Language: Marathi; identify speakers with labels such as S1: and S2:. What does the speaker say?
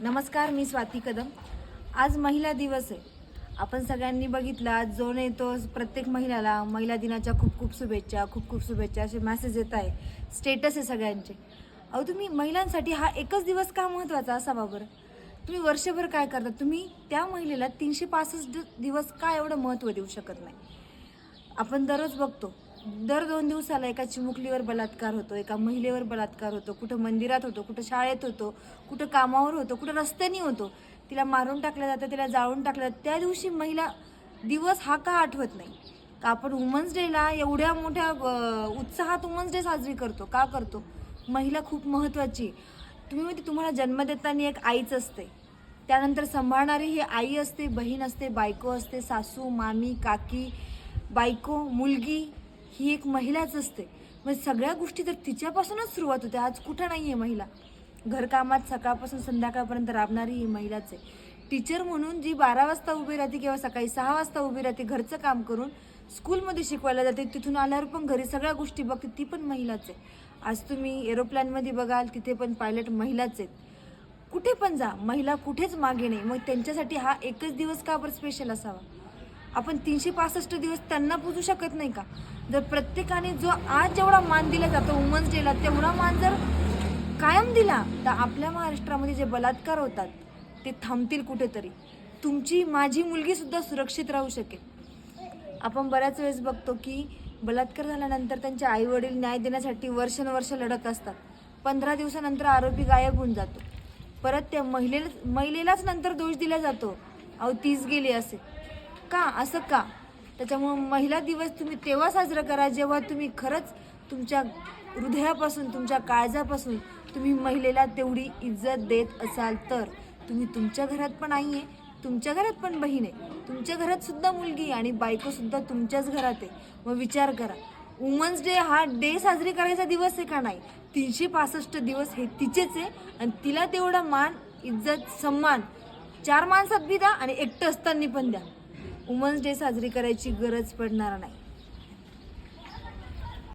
S1: नमस्कार मी स्वाती कदम. आज महिला दिवस आहे. आपण सगळ्यांनी बघितला आज जो येतो प्रत्येक महिलाला महिला दिनाच्या खूप खूप शुभेच्छा खूप खूप शुभेच्छा असे मेसेज येत आहे. स्टेटस आहे सगळ्यांचे. अहो तुम्ही महिलांसाठी हा एकच दिवस का महत्त्वाचा असावा बरं? तुम्ही वर्षभर काय करता? तुम्ही त्या महिलेला तीनशे पासष्ट दिवस का एवढं महत्त्व देऊ शकत नाही? आपण दररोज बघतो दर दोन दिवसाला एका चिमुकलीवर बलात्कार होतो एका महिलेवर बलात्कार होतो कुठं मंदिरात होतो कुठं शाळेत होतो कुठं कामावर होतो कुठं रस्त्यानी होतो तिला मारून टाकलं जातं तिला जाळून टाकलं जातं. त्या दिवशी महिला दिवस हा का आठवत नाही. का आपण वुमन्स डेला एवढ्या मोठ्या उत्साहात वुमन्स डे साजरी करतो का करतो? महिला खूप महत्त्वाची तुम्ही म्हणजे तुम्हाला जन्म देताना एक आईच असते. त्यानंतर सांभाळणारी ही आई असते बहीण असते बायको असते सासू मामी काकी बायको मुलगी ही एक महिलाच असते. मग सगळ्या गोष्टी तर तिच्यापासूनच सुरुवात होते. आज कुठं नाही आहे महिला. घरकामात सकाळपासून संध्याकाळपर्यंत राबणारी ही महिलाच आहे. टीचर म्हणून जी बारा वाजता उभी राहते किंवा सकाळी सहा वाजता उभी राहते घरचं काम करून स्कूलमध्ये शिकवायला जाते. तिथून आल्यावर पण घरी सगळ्या गोष्टी बघते. ती पण महिलाच आहे. आज तुम्ही एरोप्लॅनमध्ये बघाल तिथे पण पायलट महिलाच आहेत. कुठे पण जा. महिला कुठेच मागे नाही. मग त्यांच्यासाठी हा एकच दिवस का बरं स्पेशल असावा? आपण तीनशे पासष्ट दिवस त्यांना पुजू शकत नाही का? जर प्रत्येकाने जो आज जेवढा मान दिला जातो वुमन्स डेला तेवढा मान जर कायम दिला तर आपल्या महाराष्ट्रामध्ये जे बलात्कार होतात ते थांबतील कुठेतरी. तुमची माझी मुलगीसुद्धा सुरक्षित राहू शकेल. आपण बऱ्याच वेळेस बघतो की बलात्कार झाल्यानंतर त्यांचे आईवडील न्याय देण्यासाठी वर्षानुवर्ष लढत असतात. पंधरा दिवसानंतर आरोपी गायब होऊन जातो. परत त्या महिलेला महिलेलाच नंतर दोष दिला जातो. अहो तीच गेली असे का? असं का? त्याच्यामुळं महिला दिवस तुम्ही तेव्हा साजरा करा जेव्हा तुम्ही खरंच तुमच्या हृदयापासून तुमच्या काळजापासून तुम्ही महिलेला तेवढी इज्जत देत असाल तर. तुम्ही तुमच्या घरात पण आई आहे तुमच्या घरात पण बहीण आहे. तुमच्या घरात सुद्धा मुलगी आणि बायकोसुद्धा तुमच्याच घरात आहे. मग विचार करा. वुमन्स डे हा डे साजरी करायचा दिवस आहे का नाही? तीनशे पासष्ट दिवस हे तिचेच आहे आणि तिला तेवढा मान इज्जत सन्मान चार माणसात बी द्या आणि एकटं असताना पण द्या. वुमन्स डे साजरी करायची गरज पडणार नाही.